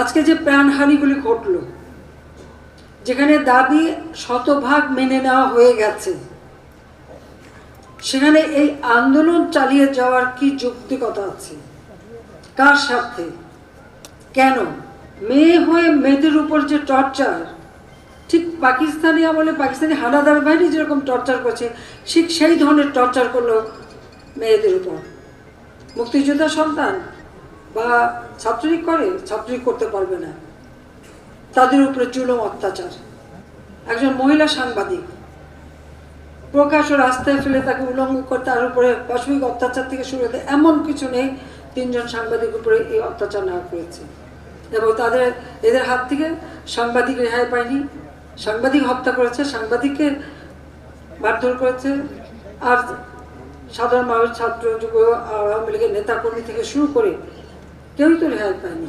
আজকে যে প্রাণহানিগুলি ঘটল, যেখানে দাবি শতভাগ মেনে নেওয়া হয়ে গেছে, সেখানে এই আন্দোলন চালিয়ে যাওয়ার কি যৌক্তিকতা আছে? কার সাথে কেন? মেয়ে হয়ে মেয়েদের উপর যে টর্চার, ঠিক পাকিস্তানি আমলে পাকিস্তানি হানাদার বাহিনী যেরকম টর্চার করছে, ঠিক সেই ধরনের টর্চার করল মেয়েদের উপর। মুক্তিযোদ্ধা সন্তান? বা ছাত্রলীগ করে, ছাত্রলীগ করতে পারবে না। তাদের উপরে জুলুম অত্যাচার। একজন মহিলা সাংবাদিক প্রকাশ ও রাস্তায় ফেলে তাকে উলঙ্গ করে, তার উপরে পাশবিক অত্যাচার থেকে শুরু হতে এমন কিছু নেই, তিনজন সাংবাদিক উপরে এই অত্যাচার না করেছে এবং তাদের, এদের হাত থেকে সাংবাদিক রেহাই পায়নি। সাংবাদিক হত্যা করেছে, সাংবাদিককে মারধর করেছে। আর সাধারণ মানুষ, ছাত্র যুব আওয়ামী লীগের নেতাকর্মী থেকে শুরু করে কেউই তো রেহাই পায়নি